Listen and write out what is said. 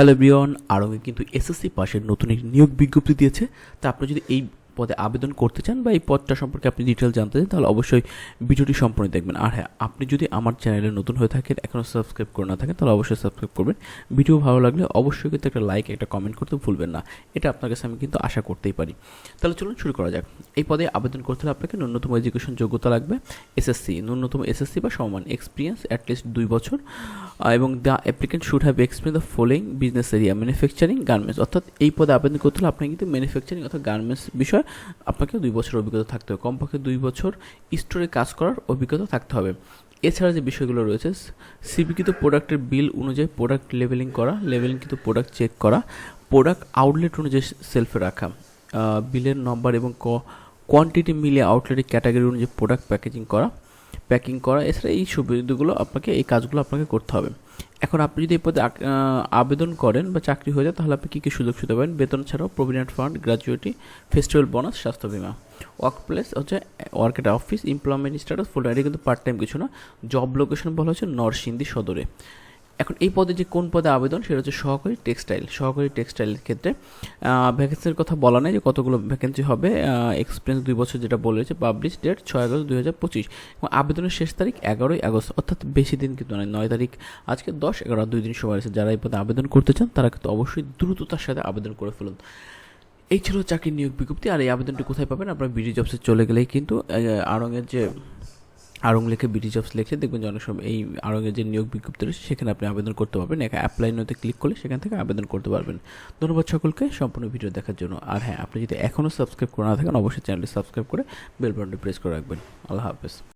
Hello Brian আরঙে কিন্তু SSC পাশের নতুন একটি নিয়োগ বিজ্ঞপ্তি দিয়েছে। তা আপনি যদি এই পদে আবেদন করতে চান বা এই পদটা সম্পর্কে আপনি ডিটেল জানতে চান, তাহলে অবশ্যই ভিডিওটি সম্পূর্ণ দেখবেন। আর হ্যাঁ আপনি যদি আমার চ্যানেলে নতুন হয়ে থাকেন এখনও সাবস্ক্রাইব করে না থাকেন, তাহলে অবশ্যই সাবস্ক্রাইব করবেন। ভিডিও ভালো লাগলে অবশ্যই কিন্তু একটা লাইক একটা কমেন্ট করতে ভুলবেন না। এটা আপনার কাছে আমি কিন্তু আশা করতেই পারি। তাহলে চলুন শুরু করা যাক। এই পদে আবেদন করতে হলে আপনাকে ন্যূনতম এডুকেশন যোগ্যতা লাগবে এসএসসি ন্যূনতম এসএসসি বা সমান এক্সপিরিয়েন্স অ্যাটলিস্ট দুই বছর। এবং the applicant should have experience the following business area manufacturing garments অর্থাৎ এই পদে আবেদন করতে হলে আপনাকে কিন্তু ম্যানুফ্যাকচারিং অর্থাৎ গার্মেন্টস বিষয়ে আপনাকে দুই বছর অভিজ্ঞতা থাকতে হবে। কমপক্ষে দুই বছর স্টোরে কাজ করার অভিজ্ঞতা থাকতে হবে। এছাড়া যে বিষয়গুলো রয়েছে, সিবিকৃত প্রোডাক্টের বিল অনুযায়ী প্রোডাক্ট লেভেলিং করা লেভেলিংকৃত প্রোডাক্ট চেক করা প্রোডাক্ট আউটলেট অনুযায়ী সেলফে রাখা বিলের নম্বর এবং ক কোয়ান্টিটি মিলিয়ে আউটলেটের ক্যাটাগরি অনুযায়ী প্রোডাক্ট প্যাকেজিং করা প্যাকিং করা, এছাড়া এই সুবিধাগুলো আপনাকে, এই কাজগুলো আপনাকে করতে হবে। এখন আপনি যদি এই পদে আবেদন করেন বা চাকরি হয়ে যায়, তাহলে আপনি কী কী সুযোগ সুবিধা পাবেন? বেতন ছাড়াও provident fund gratuity festival bonus স্বাস্থ্য বিমা। ওয়ার্ক প্লেস হচ্ছে work at office employment status full এটা কিন্তু পার্ট টাইম কিছু না। জব লোকেশন বলা হচ্ছে নরসিংদী সদরে। এখন এই পদে যে কোন পদে আবেদন, সেটা হচ্ছে সহকারী টেক্সটাইল, সহকারী টেক্সটাইলের ক্ষেত্রে। ভ্যাকেন্সির কথা বলা নেই যে কতগুলো ভ্যাকেন্সি হবে। এক্সপিরিয়েন্স দুই বছর যেটা বলেছে পাবলিশ ডেট ছয় আগস্ট দুই হাজার পঁচিশ। এবং আবেদনের শেষ তারিখ এগারোই আগস্ট, অর্থাৎ বেশি দিন কিন্তু নয় নয় তারিখ। আজকে দশ, এগারো দুই দিন সময় আছে। যারা এই পদে আবেদন করতে চান, তারা কিন্তু অবশ্যই দ্রুততার সাথে আবেদন করে ফেলুন। এই ছিল চাকরির নিয়োগ বিজ্ঞপ্তি। আর এই আবেদনটি কোথায় পাবেন? আপনার বিডি জবসে চলে গেলেই কিন্তু আড়ংয়ের যে আড়ং লিখে বিডি জবস লিখে দেখবেন যে অনেক সময় এই আড়ংয়ের যে নিয়োগ বিজ্ঞপ্তি রয়েছে, সেখানে আপনি আবেদন করতে পারবেন। একা অ্যাপ্লাই নতে ক্লিক করলে সেখান থেকে আবেদন করতে পারবেন। ধন্যবাদ সকলকে সম্পূর্ণ ভিডিও দেখার জন্য। আর হ্যাঁ আপনি যদি এখনও সাবস্ক্রাইব করে না থাকেন, অবশ্যই চ্যানেলটি সাবস্ক্রাইব করে বেল বাটনটি প্রেস করে রাখবেন। আল্লাহ হাফেজ।